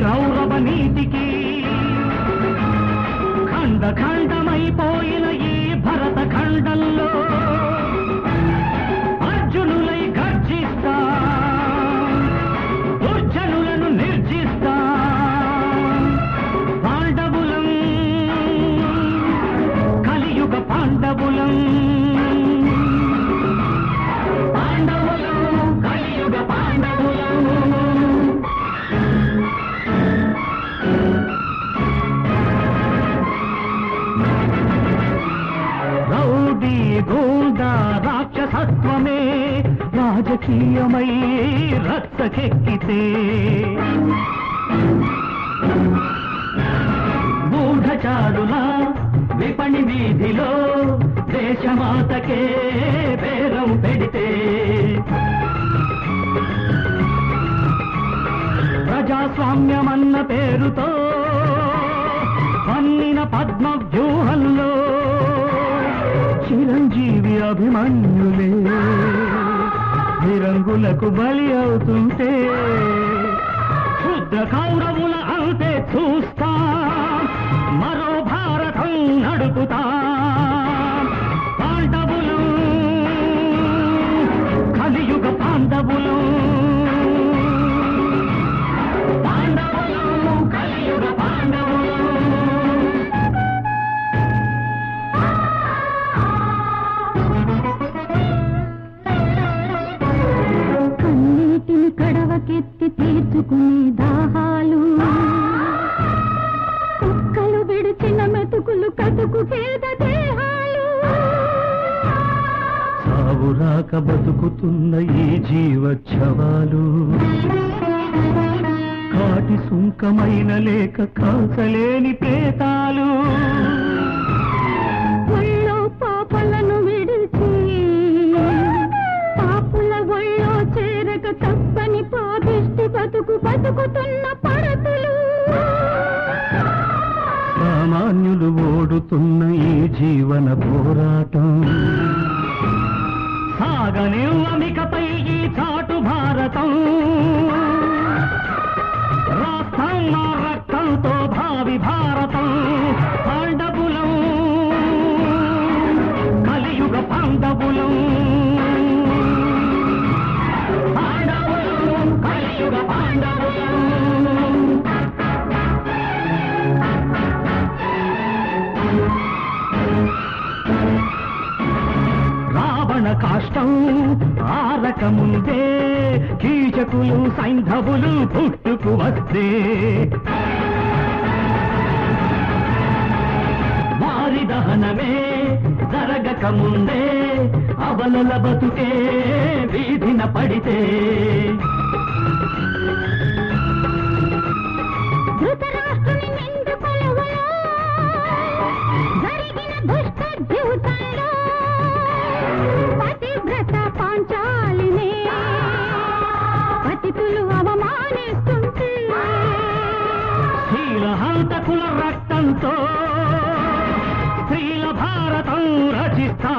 రౌరవ నీతికి ఖండ ఖండమైపోయిన ఈ భరత ఖండంలో రాక్షసత్వమే రాజకీయమై రక్తకెక్కితే. గూఢచారుల విపణి వీధిలో దేశమాతకే బేరం పెడితే. ప్రజాస్వామ్యమన్న పేరుతో చిరంజీవి విరంగులకు బలి అవుతుంటే శుద్ధ కౌరవుల అంతే చూస్తా. మరో భారతం నడుపుతా. పాండవులు కలియుగ పాండవులు పేద దేహాలు. సావురాక బతుకుతున్న ఈ జీవచ్ఛవాలు కాటి సుంకమైన లేక కాసలేని పేతాలు ఒళ్ళో పాపలను సామాన్యులు ఓడుతున్న ఈ జీవన పోరాటం. సాగనివ్వమికపై ఈ చాటు భారతం. రాష్ట్రం కాష్టం ఆరకముందే కీచకులు సైంధవులు పుట్టుకు వస్తే వారి దహనమే జరగకముందే అవలల బతుకే వీధిన పడితే. వీల హంతకుల రక్తంతో స్త్రీల భారతం రచిస్తా